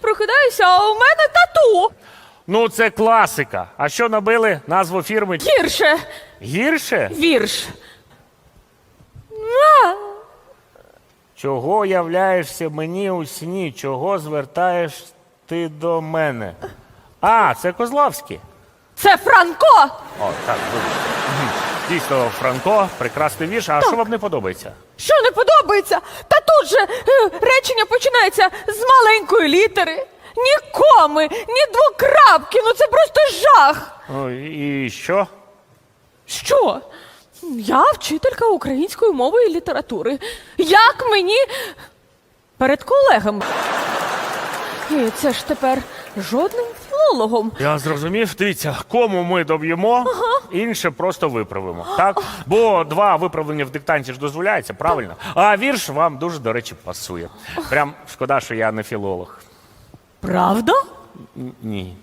прокидаюся, а у мене тату. Ну, це класика. А що набили назву фірми? Гірше. Гірше? Вірш. Чого являєшся мені у сні? Чого звертаєш ти до мене? А, це Козловський. Це Франко. О, так, вибачте. Дійсно, Франко, прекрасний вірш. А що вам не подобається? Що не подобається? Та тут же е, речення починається з маленької літери. Ні коми, ні двокрапки. Ну це просто жах. Ну, і що? Що? Я вчителька української мови і літератури. Як мені перед колегами? І це ж тепер жодним філологом. Я зрозумів. Дивіться, кому ми доб'ємо, інше просто виправимо. Так? Бо два виправлення в диктанті ж дозволяється, правильно? А вірш вам дуже, до речі, пасує. Прям шкода, що я не філолог. Правда? Н- Ні.